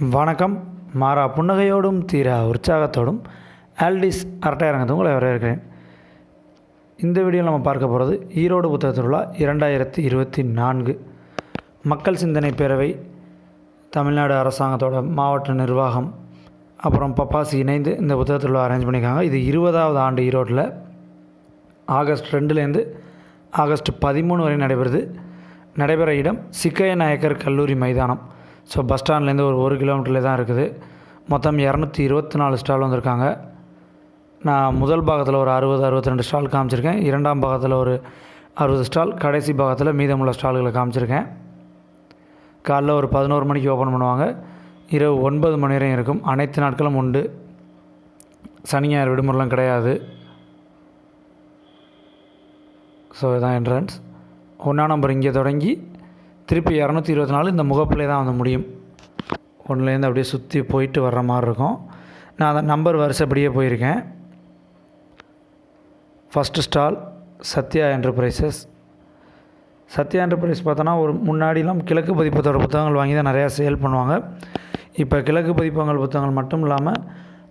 வணக்கம். மாறா புன்னகையோடும் தீரா உற்சாகத்தோடும் ஆல்டிஸ் அரட்டையரங்கத்தை உங்களை வரவேற்கிறேன் இந்த வீடியோவில் நம்ம பார்க்க போகிறது ஈரோடு புத்தக திருவிழா இரண்டாயிரத்தி இருபத்தி நான்கு. மக்கள் சிந்தனை பேரவை தமிழ்நாடு அரசாங்கத்தோட மாவட்ட நிர்வாகம் அப்புறம் பப்பாசி இணைந்து இந்த புத்தக திருவிழா அரேஞ்ச் பண்ணியிருக்காங்க. இது இருபதாவது ஆண்டு ஈரோட்டில். ஆகஸ்ட் ரெண்டுலேருந்து ஆகஸ்ட் பதிமூணு வரை நடைபெறுது. நடைபெற இடம் சிக்கைய நாயக்கர் கல்லூரி மைதானம். ஸோ பஸ் ஸ்டாண்ட்லேருந்து ஒரு ஒரு கிலோமீட்டரில் தான் இருக்குது. மொத்தம் இரநூத்தி இருபத்தி நாலு ஸ்டால் வந்திருக்காங்க. நான் முதல் பாகத்தில் ஒரு அறுபது அறுபத்தி ரெண்டு ஸ்டால் காமிச்சிருக்கேன். இரண்டாம் பாகத்தில் ஒரு அறுபது ஸ்டால் கடைசி பாகத்தில் மீதமுள்ள ஸ்டால்களை காமிச்சிருக்கேன். காலைல ஒரு பதினோரு மணிக்கு ஓப்பன் பண்ணுவாங்க. இரவு ஒன்பது மணி வரையும் இருக்கும். அனைத்து நாட்களும் உண்டு. சனி ஞாயிறு விடுமுறைலாம் கிடையாது. ஸோ இதுதான் என்ட்ரன்ஸ் ஒன்றாம் நம்பர் இங்கே தொடங்கி திருப்பி இரநூத்தி இருபத்தி நாலு இந்த முகப்பிலே தான் வந்து முடியும். ஒன்றுலேருந்து அப்படியே சுற்றி போயிட்டு வர்ற மாதிரி இருக்கும். நான் அந்த நம்பர் வரிசைப்படியே போயிருக்கேன். First stall Sathya enterprises Sathya enterprise பார்த்தோன்னா ஒரு முன்னாடிலாம் கிழக்கு பதிப்பத்தோட புத்தகங்கள் வாங்கி தான் நிறையா சேல் பண்ணுவாங்க. இப்போ கிழக்கு பதிப்பங்கள் புத்தகங்கள் மட்டும் இல்லாமல்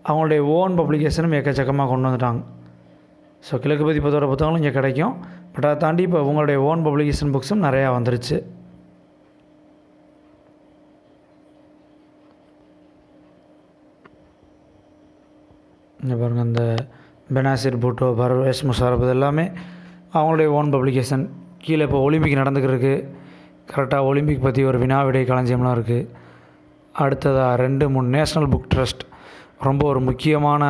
அவங்களுடைய ஓன் பப்ளிகேஷனும் எக்கச்சக்கமாக கொண்டு வந்துட்டாங்க. ஸோ கிழக்கு பதிப்பத்தோட புத்தகங்களும் இங்கே கிடைக்கும். பட் அதை தாண்டி இப்போ உங்களுடைய ஓன் பப்ளிகேஷன் புக்ஸும் நிறையா வந்துருச்சு. இங்கே பாருங்கள் இந்த பெனாசிர் பூட்டோ பர்வேஸ் முஷாரப் இது எல்லாமே அவங்களுடைய ஓன் பப்ளிகேஷன் கீழே இப்போ ஒலிம்பிக் நடந்துக்கிறதுக்கு கரெக்டாக ஒலிம்பிக் பற்றி ஒரு வினாவிடை களஞ்சியம்லாம் இருக்குது அடுத்ததாக ரெண்டு மூணு நேஷ்னல் புக் ட்ரஸ்ட் ரொம்ப ஒரு முக்கியமான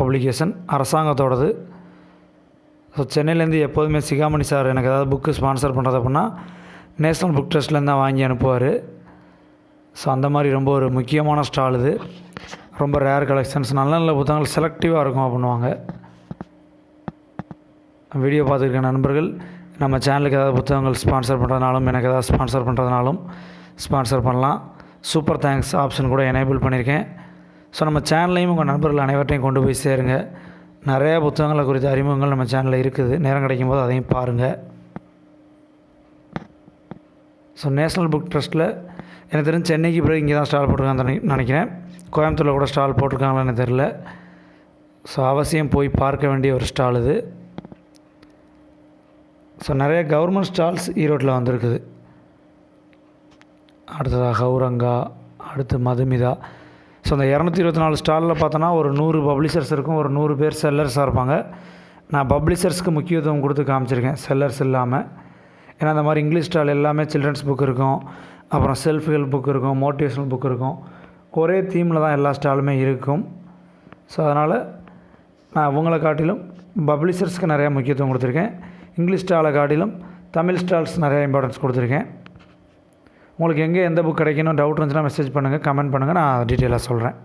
பப்ளிகேஷன் அரசாங்கத்தோடது. ஸோ சென்னையிலேருந்து எப்போதுமே சிகாமணி சார் எனக்கு ஏதாவது புக்கு ஸ்பான்சர் பண்ணுறது அப்படின்னா நேஷ்னல் புக் ட்ரஸ்ட்லேருந்து தான் வாங்கி அனுப்புவார். ஸோ அந்த மாதிரி ரொம்ப ஒரு முக்கியமான ஸ்டால் இது. ரொம்ப ரேர் கலெக்ஷன்ஸ் நல்ல நல்ல புத்தகங்கள் செலக்டிவாக இருக்கும் அப்படின்னுவாங்க வீடியோ பார்த்துருக்க நண்பர்கள் நம்ம சேனலுக்கு ஏதாவது புத்தகங்கள் ஸ்பான்சர் பண்ணுறதுனாலும் எனக்கு ஏதாவது ஸ்பான்சர் பண்ணுறதுனாலும் ஸ்பான்சர் பண்ணலாம். சூப்பர் தேங்க்ஸ் ஆப்ஷன் கூட எனேபிள் பண்ணியிருக்கேன் ஸோ நம்ம சேனல்லையும் உங்கள் நண்பர்கள் அனைவர்ட்டையும் கொண்டு போய் சேருங்க. நிறைய புத்தகங்களை குறித்த அறிமுகங்கள் நம்ம சேனலில் இருக்குது. நேரம் கிடைக்கும் போது அதையும் பாருங்கள் ஸோ நேஷ்னல் புக் ட்ரஸ்ட்டில் எனக்கு தெரிஞ்சு சென்னைக்கு பிறகு இங்கே தான் ஸ்டால் போட்டிருக்காங்கன்னு நினைக்கிறேன். கோயம்புத்தூரில் கூட ஸ்டால் போட்டிருக்காங்களான்னு தெரில ஸோ அவசியம் போய் பார்க்க வேண்டிய ஒரு ஸ்டால் இது. ஸோ நிறைய கவர்மெண்ட் ஸ்டால்ஸ் ஈரோட்டில் வந்திருக்குது. அடுத்ததாக ஹவுரங்கா அடுத்து மதுமிதா. ஸோ அந்த இரநூத்தி இருபத்தி நாலு ஸ்டாலில் பார்த்தோன்னா ஒரு நூறு பப்ளிஷர்ஸ் இருக்கும் ஒரு நூறு பேர் செல்லர்ஸாக இருப்பாங்க. நான் பப்ளிஷர்ஸ்க்கு முக்கியத்துவம் கொடுத்து காமிச்சிருக்கேன் செல்லர்ஸ் இல்லாமல் ஏன்னா அந்த மாதிரி இங்கிலீஷ் ஸ்டால் எல்லாமே சில்ட்ரன்ஸ் புக் இருக்கும். அப்புறம் செல்ஃப் ஹெல்ப் புக் இருக்கும் மோட்டிவேஷனல் புக் இருக்கும். ஒரே தீமில் தான் எல்லா ஸ்டாலுமே இருக்கும். ஸோ அதனால் நான் உங்களை காட்டிலும் பப்ளிஷர்ஸ்க்கு நிறையா முக்கியத்துவம் கொடுத்துருக்கேன். இங்கிலீஷ் ஸ்டாலை காட்டிலும் தமிழ் ஸ்டால்ஸ் நிறையா இம்பார்ட்டன்ஸ் கொடுத்துருக்கேன். உங்களுக்கு எங்கே எந்த புக் கிடைக்கணும் டவுட் இருந்துச்சுன்னா மெசேஜ் பண்ணுங்கள் கமெண்ட் பண்ணுங்கள் நான் டீட்டெயிலாக சொல்கிறேன்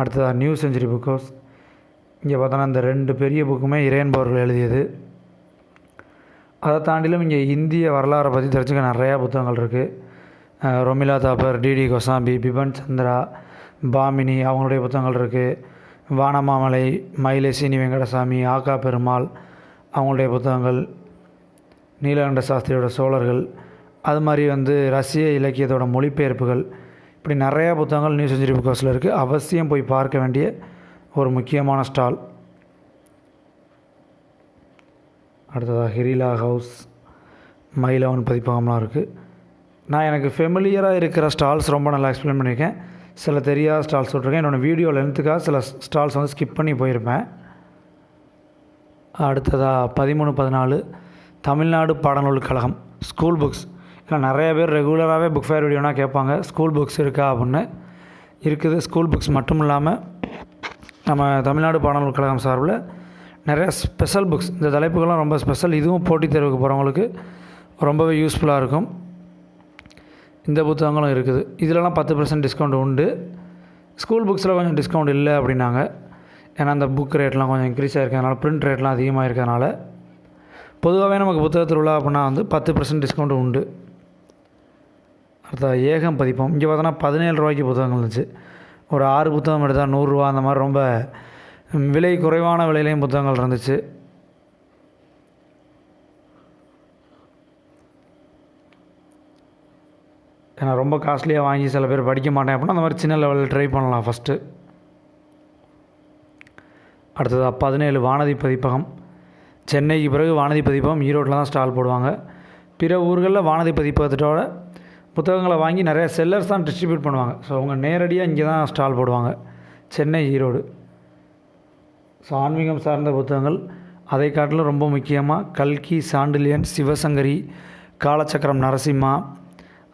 அடுத்ததாக நியூ செஞ்சுரி புக் ஹவுஸ் இங்கே பார்த்தோன்னா இந்த ரெண்டு பெரிய புக்குமே இறையன்பவர்கள் எழுதியது. அதை தாண்டிலும் இங்கே இந்திய வரலாறை பற்றி தெரிஞ்சுக்க நிறையா புத்தகங்கள் இருக்குது ரொமிலா தாபர் டிடி கோசாம்பி பிபன் சந்திரா பாமினி அவங்களுடைய புத்தகங்கள் இருக்குது வானமாமலை மயிலை சீனி வெங்கடசாமி ஆக்கா பெருமாள் அவங்களுடைய புத்தகங்கள். நீலகண்ட சாஸ்திரியோட சோழர்கள். அது மாதிரி வந்து ரஷ்ய இலக்கியத்தோட மொழிபெயர்ப்புகள். இப்படி நிறையா புத்தகங்கள் நியூ செஞ்சுரி புக் ஹவுஸில் இருக்குது அவசியம் போய் பார்க்க வேண்டிய ஒரு முக்கியமான ஸ்டால். அடுத்ததாக ஹிரிலா ஹவுஸ் மயிலவன் பதிப்பகம்லாம் இருக்குது நான் எனக்கு ஃபெமிலியராக இருக்கிற ஸ்டால்ஸ் ரொம்ப நல்லா எக்ஸ்பிளைன் பண்ணியிருக்கேன். சில தெரியாத ஸ்டால்ஸ் விட்ருக்கேன் என்னோடய வீடியோ லென்த்துக்காக சில ஸ்டால்ஸ் வந்து ஸ்கிப் பண்ணி போயிருப்பேன். அடுத்ததாக பதிமூணு பதினாலு. தமிழ்நாடு பாடநூல் கழகம் ஸ்கூல் புக்ஸ் ஏன்னா நிறைய பேர் ரெகுலராகவே புக் ஃபேர் வீடியோனா கேட்பாங்க. ஸ்கூல் புக்ஸ் இருக்கா அப்படின்னு. இருக்குது. ஸ்கூல் புக்ஸ் மட்டும் இல்லாமல் நம்ம தமிழ்நாடு பாடநூல் கழகம் சார்பில் நிறைய ஸ்பெஷல் புக்ஸ் இந்த தலைப்புகள்லாம் ரொம்ப ஸ்பெஷல் இதுவும் போட்டித் தேர்வுக்கு போகிறவங்களுக்கு ரொம்பவே யூஸ்ஃபுல்லாக இருக்கும். இந்த புத்தகங்களும் இருக்குது. இதிலலாம் பத்து பர்சன்ட் டிஸ்கவுண்ட் உண்டு. ஸ்கூல் புக்ஸில் கொஞ்சம் டிஸ்கவுண்ட் இல்லை அப்படின்னாங்க. ஏன்னா அந்த புக் ரேட்லாம் கொஞ்சம் இன்க்ரீஸ் ஆகிருக்கிறதுனால ப்ரிண்ட் ரேட்லாம் அதிகமாக இருக்கிறதுனால. பொதுவாகவே நமக்கு புத்தக திருவிழா அப்படின்னா வந்து பத்து பர்சன்ட் டிஸ்கவுண்ட் உண்டு. அடுத்த ஏகம் பதிப்போம். இங்கே பார்த்தோன்னா பதினேழு ரூபாய்க்கு புத்தகங்கள் இருந்துச்சு. ஒரு ஆறு புத்தகம் எடுத்தால் நூறுரூவா அந்த மாதிரி ரொம்ப விலை குறைவான விலையிலையும் புத்தகங்கள் இருந்துச்சு. ஏன்னா ரொம்ப காஸ்ட்லியாக வாங்கி சில பேர் படிக்க மாட்டேன் அப்படின்னா அந்த மாதிரி சின்ன லெவலில் ட்ரை பண்ணலாம் ஃபஸ்ட்டு அடுத்ததாக பதினேழு வானதி பதிப்பகம். சென்னைக்கு பிறகு வானதி பதிப்பகம் ஈரோட்டில் தான் ஸ்டால் போடுவாங்க. பிற ஊர்களில் வானதி பதிப்பகத்தோட புத்தகங்களை வாங்கி நிறையா செல்லர்ஸ் தான் டிஸ்ட்ரிபியூட் பண்ணுவாங்க. ஸோ அவங்க நேரடியாக இங்கே தான் ஸ்டால் போடுவாங்க. சென்னை ஈரோடு. ஸோ ஆன்மீகம் சார்ந்த புத்தகங்கள். அதை காட்டிலும் ரொம்ப முக்கியமாக கல்கி சாண்டிலியன் சிவசங்கரி காலச்சக்கரம் நரசிம்மா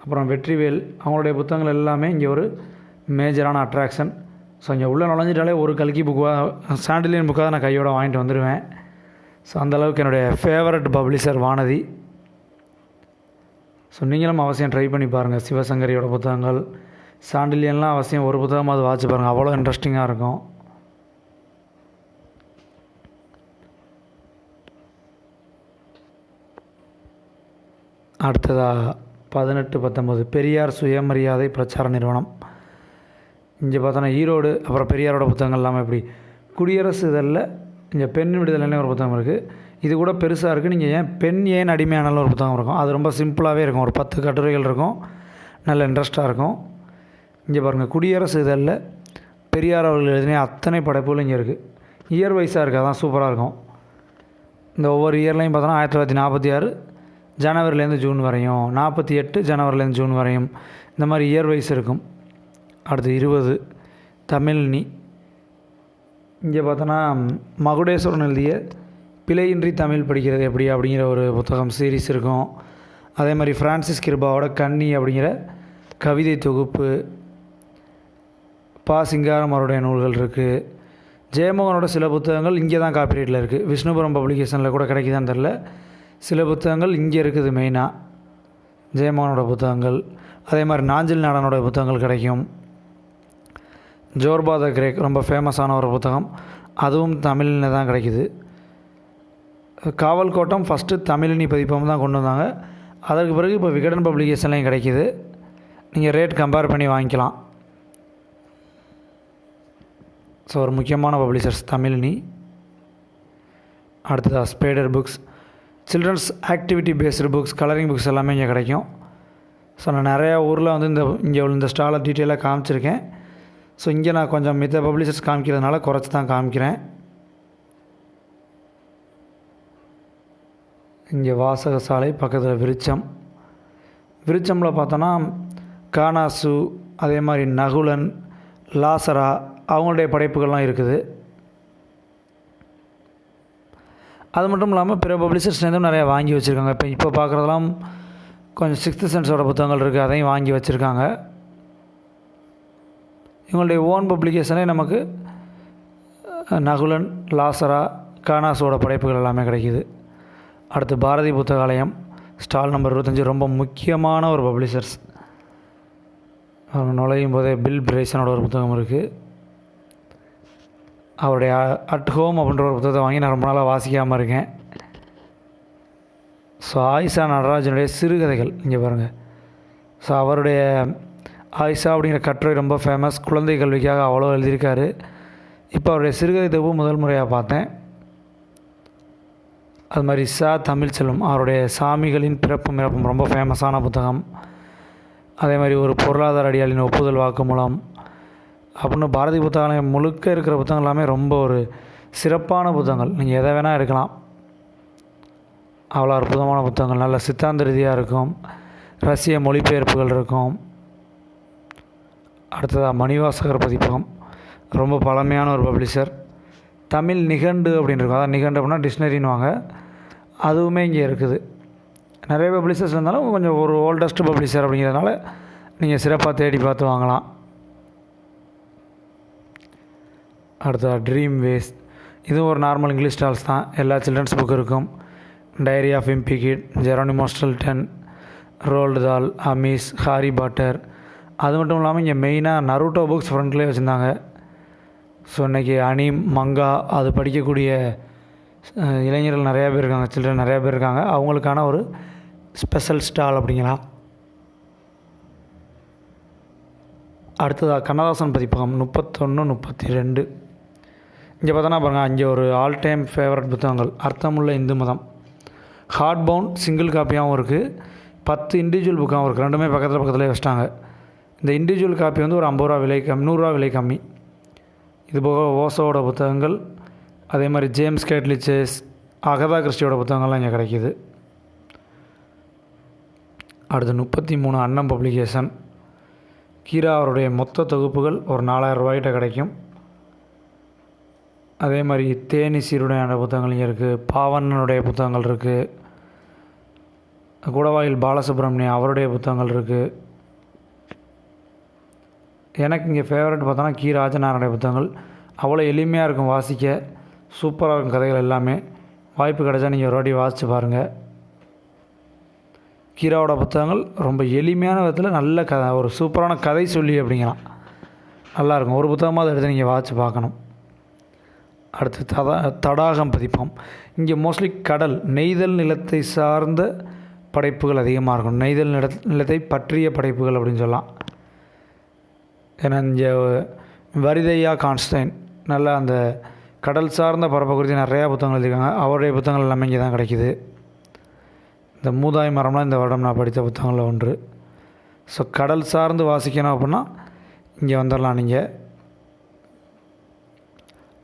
அப்புறம் வெற்றிவேல் அவங்களுடைய புத்தகங்கள் எல்லாமே இங்கே ஒரு மேஜரான அட்ராக்ஷன் ஸோ இங்கே உள்ளே நுழைஞ்சிட்டாலே ஒரு கல்கி புக்காக சாண்டிலியன் புக்காக நான் கையோட வாங்கிட்டு வந்துடுவேன் ஸோ அந்தளவுக்கு என்னுடைய ஃபேவரட் பப்ளிஷர் வானதி. ஸோ நீங்களும் அவசியம் ட்ரை பண்ணி பாருங்கள் சிவசங்கரியோட புத்தகங்கள் சாண்டிலியன்லாம் அவசியம் ஒரு புத்தகமாவது வாட்சி பாருங்கள் அவ்வளோ இன்ட்ரெஸ்டிங்காக இருக்கும். அடுத்ததாக பதினெட்டு பத்தொம்பது. பெரியார் சுயமரியாதை பிரச்சார நிறுவனம். இங்கே பார்த்தோன்னா ஈரோடு அப்புறம் பெரியாரோட புத்தகங்கள் எல்லாமே எப்படி? குடியரசு இதழில் இங்கே பெண் விடுதலைன்னு ஒரு புத்தகம் இருக்குது இது கூட பெருசாக இருக்குது நீங்கள் ஏன் பெண் ஏன் அடிமையானாலும் ஒரு புத்தகம் இருக்கும்? அது ரொம்ப சிம்பிளாகவே இருக்கும். ஒரு பத்து கட்டுரைகள் இருக்கும். நல்ல இன்ட்ரெஸ்ட்டாக இருக்கும். இங்கே பாருங்கள் குடியரசு இதழில் பெரியார் அவர்கள் எழுதின அத்தனை படைப்புகளும் இங்கே இருக்குது இயர் வைஸாக இருக்குது அதான் சூப்பராக இருக்கும். இந்த ஒவ்வொரு இயர்லையும் பார்த்தோன்னா ஆயிரத்தி தொள்ளாயிரத்தி நாற்பத்தி ஆறு ஜனவரிலேருந்து ஜூன் வரையும் நாற்பத்தி எட்டு ஜனவரிலேருந்து ஜூன் வரையும் இந்த மாதிரி இயர் வைஸ் இருக்கும். அடுத்து இருபது தமிழ்னி இங்கே பார்த்தோன்னா மகுடேஸ்வரன் எழுதிய பிழையின்றி தமிழ் படிக்கிறது எப்படி? அப்படிங்கிற ஒரு புத்தகம் சீரீஸ் இருக்கும். அதே மாதிரி ஃப்ரான்சிஸ் கிருபாவோட கன்னி அப்படிங்கிற கவிதை தொகுப்பு பா. சிங்காரம் அவருடைய நூல்கள் இருக்குது ஜெயமோகனோட சில புத்தகங்கள் இங்கே தான் காப்பிரைட்டில் இருக்குது விஷ்ணுபுரம் பப்ளிகேஷனில் கூட கிடைக்குதான்னு தெரில சில புத்தகங்கள் இங்கே இருக்குது மெயினாக ஜெயமோகனோட புத்தகங்கள் அதே மாதிரி நாஞ்சில் நாடனோட புத்தகங்கள் கிடைக்கும். ஜோர்பாத கிரேக் ரொம்ப ஃபேமஸான ஒரு புத்தகம். அதுவும் தமிழில் தான் கிடைக்குது. காவல் கோட்டம் ஃபஸ்ட்டு தமிழினி பதிப்பம் தான் கொண்டு வந்தாங்க. அதற்கு பிறகு இப்போ விகடன் பப்ளிகேஷன்லையும் கிடைக்கிது. நீங்கள் ரேட் கம்பேர் பண்ணி வாங்கிக்கலாம். ஸோ ஒரு முக்கியமான பப்ளிஷர்ஸ் தமிழினி அடுத்ததாக ஸ்பேடர் books children's activity based books colouring books எல்லாமே இங்கே கிடைக்கும். ஸோ நான் நிறையா ஊரில் வந்து இந்த இங்கே இந்த ஸ்டாலை டீட்டெயிலாக காமிச்சிருக்கேன். ஸோ இங்கே நான் கொஞ்சம் மித்த பப்ளிஷர்ஸ் காமிக்கிறதுனால குறைச்சி தான் காமிக்கிறேன். இங்கே வாசக சாலை பக்கத்தில் விருச்சம். விருச்சமில் பார்த்தோன்னா கானாசு அதே மாதிரி நகுலன் லாசரா அவங்களுடைய படைப்புகள்லாம் இருக்குது. அது மட்டும் இல்லாமல் பிற பப்ளிஷர்ஸ்லேருந்தும் நிறையா வாங்கி வச்சுருக்காங்க. இப்போ இப்போ பார்க்குறதெல்லாம் கொஞ்சம் சிக்ஸ்த்து சென்ஸோட புத்தகங்கள் இருக்குது அதையும் வாங்கி வச்சுருக்காங்க. இவங்களுடைய ஓன் பப்ளிகேஷனே நமக்கு நகுலன் லாசரா கானாஸோட படைப்புகள் எல்லாமே கிடைக்கிது. அடுத்து பாரதி புத்தகாலயம் ஸ்டால் நம்பர் இருபத்தஞ்சி ரொம்ப முக்கியமான ஒரு பப்ளிஷர்ஸ் அவங்க நுழையும் போதே பில் பிரேசனோட ஒரு புத்தகம் இருக்குது அவருடைய அட் ஹோம் அப்படின்ற ஒரு புத்தகத்தை வாங்கி நான் ரொம்ப நாளாக வாசிக்காமல் இருக்கேன். ஸோ ஆயிஷா நடராஜனுடைய சிறுகதைகள் இங்கே பாருங்கள் ஸோ அவருடைய ஆயிஷா அப்படிங்கிற கட்டுரை ரொம்ப ஃபேமஸ் குழந்தை கல்விக்காக அவ்வளோ எழுதியிருக்காரு. இப்போ அவருடைய சிறுகதை தொகுப்பு முதல் முறையாக பார்த்தேன். அது மாதிரி சா தமிழ்ச்செல்வம் அவருடைய சாமிகளின் பிறப்பும் இறப்பும் ரொம்ப ஃபேமஸான புத்தகம். அதே மாதிரி ஒரு பொருளாதார அடியாளின் ஒப்புதல் வாக்குமூலம் அப்படின்னு பாரதி புத்தகம் முழுக்க இருக்கிற புத்தகம் எல்லாமே ரொம்ப ஒரு சிறப்பான புத்தகங்கள். நீங்கள் எதை வேணால் எடுக்கலாம் அவ்வளோ அற்புதமான புத்தகங்கள். நல்ல சித்தாந்த ரீதியாக இருக்கும். ரஷ்ய மொழிபெயர்ப்புகள் இருக்கும். அடுத்ததாக மணிவாசகர் பதிப்பகம். ரொம்ப பழமையான ஒரு பப்ளிஷர் தமிழ் நிகண்டு அப்படின்னு இருக்கும். அதான் நிகண்டு அப்படின்னா டிக்ஷனரின்னு வாங்க அதுவுமே இங்கே இருக்குது. நிறைய பப்ளிஷர்ஸ் இருந்தாலும் கொஞ்சம் ஒரு ஓல்டஸ்ட் பப்ளிஷர் அப்படிங்கிறதுனால நீங்கள் சிறப்பாக தேடி பார்த்து வாங்கலாம். அடுத்தது ட்ரீம் வேஸ் இதுவும் ஒரு நார்மல் இங்கிலீஷ் ஸ்டால்ஸ் தான். எல்லா சில்ட்ரன்ஸ் புக் இருக்கும். Diary of wimpy kid Geronimo மோஸ்டல் then Roald Dahl Amish Harry Potter அது மட்டும் இல்லாமல் இங்கே மெயினாக நருட்டோ புக்ஸ் ஃப்ரண்ட்லேயே வச்சுருந்தாங்க. ஸோ இன்றைக்கி அனிம் மங்கா அது படிக்கக்கூடிய இளைஞர்கள் நிறையா பேர் இருக்காங்க சில்ட்ரன் நிறையா பேர் இருக்காங்க. அவங்களுக்கான ஒரு ஸ்பெஷல் ஸ்டால் அப்படிங்களா? அடுத்ததாக கண்ணதாசன் பதிப்பகம் முப்பத்தொன்று முப்பத்தி ரெண்டு. இங்கே பார்த்தோன்னா பாருங்கள் இங்கே ஒரு ஆல் டைம் ஃபேவரட் புத்தகங்கள். அர்த்தமுள்ள இந்து மதம். ஹார்ட் பவுண்ட் சிங்கிள் காப்பியாகவும் இருக்குது பத்து இண்டிவிஜுவல் புக்காகவும் இருக்குது ரெண்டுமே பக்கத்தில் பக்கத்துலேயே வச்சிட்டாங்க. இந்த இண்டிவிஜுவல் காப்பி வந்து ஒரு ஐம்பது ரூபா விலை கம்மி நூறுரூவா விலை கம்மி. இது போக ஓசோவோட புத்தகங்கள். அதே மாதிரி ஜேம்ஸ் கேட்லிச்சஸ் அகதா கிறிஸ்டியோட புத்தகங்கள்லாம் இங்கே கிடைக்கிது. அடுத்து முப்பத்தி மூணு அன்னம் பப்ளிகேஷன் கீரா அவருடைய மொத்த தொகுப்புகள் ஒரு நாலாயிரம் ரூபாய்கிட்ட கிடைக்கும். அதே மாதிரி தேனி சீருடையான புத்தகங்கள் இங்கே இருக்குது பாவண்ணனுடைய புத்தகங்கள் இருக்குது குடவாயில் பாலசுப்ரமணியம் அவருடைய புத்தகங்கள் இருக்குது எனக்கு இங்கே ஃபேவரட் பார்த்தோன்னா கி. ராஜநாராயண புத்தகங்கள். அவ்வளோ எளிமையாக இருக்கும் வாசிக்க சூப்பராக இருக்கும் கதைகள் எல்லாமே. வாய்ப்பு கிடைச்சா நீங்கள் ஒரு வாட்டி வாசித்து பாருங்கள் கீராவோட புத்தகங்கள் ரொம்ப எளிமையான விதத்தில் நல்ல க ஒரு சூப்பரான கதை சொல்லி அப்படிங்கலாம் நல்லாயிருக்கும் ஒரு புத்தகமாக அதை எடுத்து நீங்கள் வாசித்து பார்க்கணும். அடுத்து தடா தடாகம் பதிப்போம். இங்கே மோஸ்ட்லி கடல் நெய்தல் நிலத்தை சார்ந்த படைப்புகள் அதிகமாக இருக்கும். நெய்தல் நில நிலத்தை பற்றிய படைப்புகள் அப்படின்னு சொல்லலாம். ஏன்னா இங்கே வரிதையா கான்ஸ்டைன் நல்லா அந்த கடல் சார்ந்த பரப்பை குறித்து நிறையா புத்தகங்கள் எழுதியிருக்காங்க. அவருடைய புத்தகங்கள் எல்லாமே இங்கே தான் கிடைக்கிது. இந்த மூதாய் மரம்லாம் இந்த வருடம் நான் படித்த புத்தகங்களில் ஒன்று. ஸோ கடல் சார்ந்து வாசிக்கணும் அப்படின்னா இங்கே வந்துடலாம் நீங்கள்.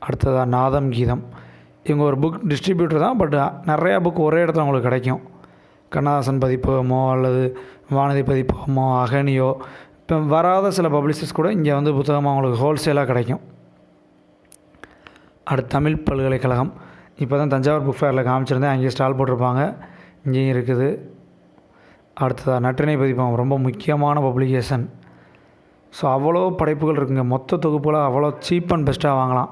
அடுத்ததாக நாதம் கீதம். இவங்க ஒரு புக் டிஸ்ட்ரிபியூட்டர் தான் பட் நிறையா புக் ஒரே இடத்துல உங்களுக்கு கிடைக்கும். கண்ணதாசன் பதிப்பகமோ அல்லது வானதி பதிப்பகமோ அகனியோ இப்போ வராத சில பப்ளிஷர்ஸ் கூட இங்கே வந்து புத்தகமாக உங்களுக்கு ஹோல்சேலாக கிடைக்கும். அடுத்து தமிழ் பல்கலைக்கழகம். இப்போ தான் தஞ்சாவூர் புக் ஃபேரில் காமிச்சிருந்தேன் அங்கேயே ஸ்டால் போட்டிருப்பாங்க. இங்கேயும் இருக்குது. அடுத்ததாக நற்றினை பதிப்பகம் ரொம்ப முக்கியமான பப்ளிகேஷன் ஸோ அவ்வளோ படைப்புகள் இருக்குங்க. மொத்த தொகுப்புகளை அவ்வளோ சீப் அண்ட் பெஸ்ட்டாக வாங்கலாம்.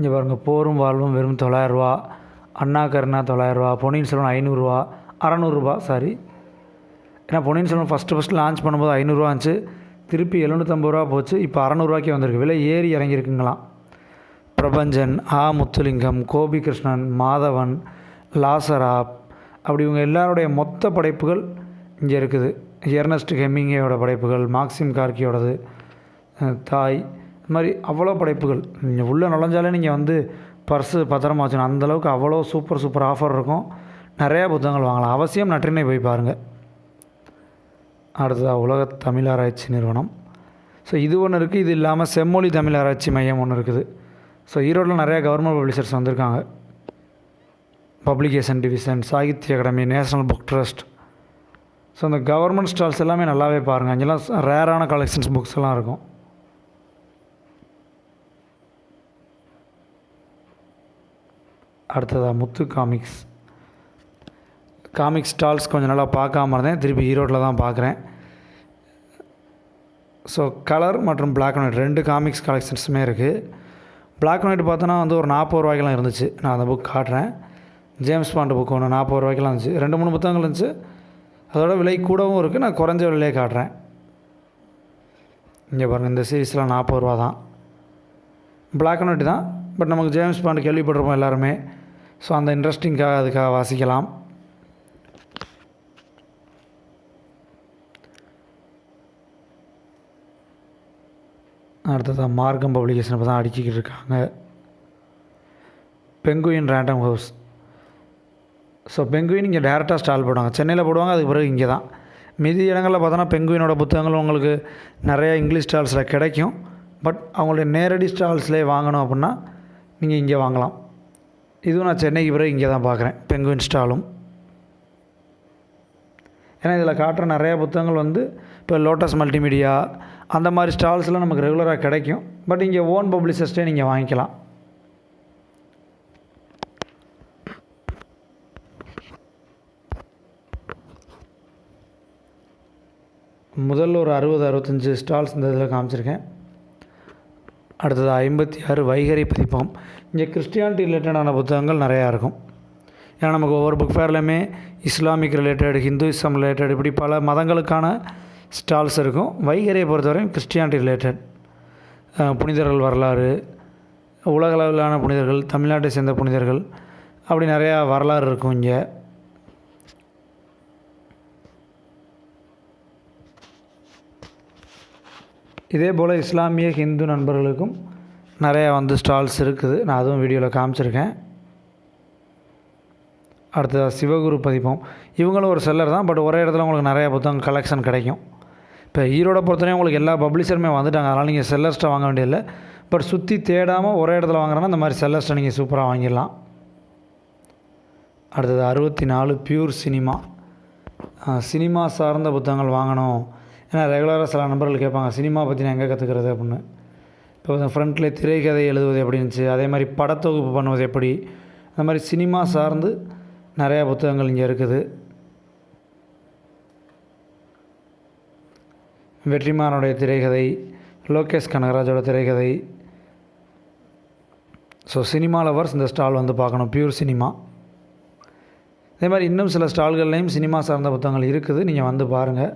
இங்கே பாருங்கள் போரும் வாழ்வும் வெறும் தொள்ளாயிரரூவா அண்ணா கருணா தொள்ளாயிரரூவா பொன்னியின் செல்வன் ஐநூறுரூவா அறநூறுரூபா சாரி ஏன்னா Ponniyin Selvan first first launch பண்ணும்போது ஐநூறுரூவா இருந்துச்சு. திருப்பி எழுநூற்றம்பது ரூபா போச்சு. இப்போ அறநூறுவாக்கே வந்திருக்கு. விலை ஏறி இறங்கியிருக்குங்களாம். பிரபஞ்சன் ஆ முத்துலிங்கம் கோபி கிருஷ்ணன் மாதவன் லாசரா அப்படி இவங்க எல்லாருடைய மொத்த படைப்புகள் இங்கே இருக்குது. எர்னஸ்ட் ஹெம்மிங்கேயோட படைப்புகள் மாக்சிம் கார்கியோடது தாய் இது மாதிரி அவ்வளோ படைப்புகள். நீங்கள் உள்ளே நுழைஞ்சாலே நீங்கள் வந்து பர்ஸு பத்திரமா வச்சுக்கணும். அந்தளவுக்கு அவ்வளோ சூப்பர் சூப்பர் ஆஃபர் இருக்கும். நிறையா புத்தகங்கள் வாங்கலாம். அவசியம் நற்றினை போய் பாருங்கள் அடுத்ததாக உலக தமிழ் ஆராய்ச்சி நிறுவனம். ஸோ இது ஒன்று இருக்குது இது இல்லாமல் செம்மொழி தமிழ் ஆராய்ச்சி மையம் ஒன்று இருக்குது. ஸோ ஈரோட்டில் நிறையா கவர்மெண்ட் பப்ளிஷர்ஸ் வந்திருக்காங்க. Publication division Sahitya Akademi national book trust so அந்த கவர்மெண்ட் ஸ்டால்ஸ் எல்லாமே நல்லாவே பாருங்கள் அங்கெல்லாம் ரேரான கலெக்ஷன்ஸ் புக்ஸ் எல்லாம் இருக்கும். அடுத்ததாக முத்து காமிக்ஸ் காமிக் ஸ்டால்ஸ் கொஞ்சம் நல்லா பார்க்காம இருந்தேன். திருப்பி ஈரோட்டில் தான் பார்க்குறேன். ஸோ கலர் மற்றும் பிளாக் அண்ட் ஒயிட் ரெண்டு காமிக்ஸ் கலெக்ஷன்ஸுமே இருக்குது பிளாக் அண்ட் ஒயிட் பார்த்தோன்னா வந்து ஒரு நாற்பது ரூபாய்க்கெலாம் இருந்துச்சு. நான் அந்த புக் காட்டுறேன். ஜேம்ஸ் பாண்ட் புக் ஒன்று நாற்பது ரூபாய்க்கெலாம் இருந்துச்சு. ரெண்டு மூணு புத்தகங்கள் இருந்துச்சு. அதோட விலை கூடவும் இருக்குது நான் குறைஞ்ச விலையிலே காட்டுறேன். இங்கே பாருங்கள் இந்த சீரீஸ்லாம் நாற்பது ரூபா தான். பிளாக் அண்ட் ஒயிட் தான். பட் நமக்கு ஜேம்ஸ் பாண்ட் கேள்விப்பட்டிருப்போம் எல்லாருமே. ஸோ அந்த இன்ட்ரெஸ்டிங்காக அதுக்காக வாசிக்கலாம். அடுத்ததாக மார்க்கம் பப்ளிகேஷன் இப்போ தான் அடிக்கிட்டு இருக்காங்க. Penguin Random House so Penguin இங்கே டேரெக்டாக ஸ்டால் போடுவாங்க. சென்னையில் போடுவாங்க அதுக்கு பிறகு இங்கே தான். மீதி இடங்களில் பார்த்தோன்னா பெங்குயினோட புத்தகங்கள் உங்களுக்கு நிறையா இங்கிலீஷ் ஸ்டால்ஸில் கிடைக்கும். பட் அவங்களுடைய நேரடி ஸ்டால்ஸ்லேயே வாங்கணும் அப்படின்னா நீங்கள் இங்கே வாங்கலாம். இதுவும் நான் சென்னைக்கு பிறகு இங்கே தான் பார்க்குறேன். பெங்குயின் ஸ்டாலும். ஏன்னா இதில் காட்டுற நிறையா புத்தகங்கள் வந்து இப்போ லோட்டஸ் மல்டிமீடியா அந்த மாதிரி ஸ்டால்ஸ்லாம் நமக்கு ரெகுலராக கிடைக்கும். பட் இங்கே ஓன் பப்ளிஷர்ஸ்டே நீங்கள் வாங்கிக்கலாம். முதல்ல ஒரு அறுபது அறுபத்தஞ்சு ஸ்டால்ஸ் இந்த இதில் காமிச்சிருக்கேன். அடுத்தது ஐம்பத்தி ஆறு வைகரை பதிப்பம் இங்கே கிறிஸ்டியானிட்டி ரிலேட்டடான புத்தகங்கள் நிறையா இருக்கும். ஏன்னா நமக்கு ஒவ்வொரு புக் ஃபேர்லையுமே இஸ்லாமிக் ரிலேட்டட் ஹிந்துவிசம் ரிலேட்டட் இப்படி பல மதங்களுக்கான ஸ்டால்ஸ் இருக்கும். வைகரையை பொறுத்தவரையும் கிறிஸ்டியானிட்டி ரிலேட்டட் புனிதர்கள் வரலாறு உலகளவிலான புனிதர்கள் தமிழ்நாட்டை சேர்ந்த புனிதர்கள் அப்படி நிறையா வரலாறு இருக்கும் இங்கே. இதே போல் இஸ்லாமிய ஹிந்து நண்பர்களுக்கும் நிறையா வந்து ஸ்டால்ஸ் இருக்குது. நான் அதுவும் வீடியோவில் காமிச்சிருக்கேன். அடுத்ததாக சிவகுரு பதிப்பம். இவங்களும் ஒரு செல்லர் தான் பட் ஒரே இடத்துல உங்களுக்கு நிறையா புத்தகம் கலெக்ஷன் கிடைக்கும். இப்போ ஈரோட பொறுத்தவரையும் உங்களுக்கு எல்லா பப்ளிஷருமே வந்துட்டாங்க. அதனால் நீங்கள் செல்லர்ஸ்ட்டை வாங்க வேண்டியதில்லை. பட் சுற்றி தேடாமல் ஒரே இடத்துல வாங்குறேன்னா இந்த மாதிரி செல்லர்ஸ்ட்டை நீங்கள் சூப்பராக வாங்கிடலாம். அடுத்தது அறுபத்தி நாலு பியூர் சினிமா சினிமா சார்ந்த புத்தகங்கள் வாங்கணும். ஏன்னா ரெகுலராக சில நண்பர்கள் கேட்பாங்க சினிமா பற்றி நான் எங்கே கற்றுக்கிறது அப்படின்னு. இப்போ ஃப்ரண்ட்லேயே திரைக்கதை எழுதுவது எப்படி இருந்துச்சு? அதே மாதிரி படத்தொகுப்பு பண்ணுவது எப்படி? அந்த மாதிரி சினிமா சார்ந்து நிறையா புத்தகங்கள் இங்கே இருக்குது. வெற்றிமாறனுடைய திரைக்கதை லோகேஷ் கனகராஜோட திரைக்கதை. ஸோ சினிமா லவர்ஸ் இந்த ஸ்டால் வந்து பார்க்கணும். பியூர் சினிமா அதே மாதிரி இன்னும் சில ஸ்டால்கள்லேயும் சினிமா சார்ந்த புத்தகங்கள் இருக்குது. நீங்கள் வந்து பாருங்கள்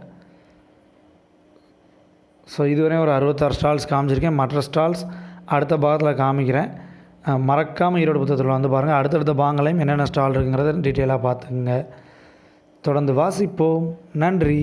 ஸோ இதுவரையும் ஒரு அறுபத்தாறு ஸ்டால்ஸ் காமிச்சிருக்கேன். மற்ற ஸ்டால்ஸ் அடுத்த பாகத்தில் காமிக்கிறேன். மறக்காமல் ஈரோடு புத்தகத்தில் வந்து பாருங்கள் அடுத்தடுத்த பாகங்களையும் என்னென்ன ஸ்டால் இருக்குங்கிறத டீட்டெயிலாக பார்த்துக்குங்க. தொடர்ந்து வாசிப்போம். நன்றி.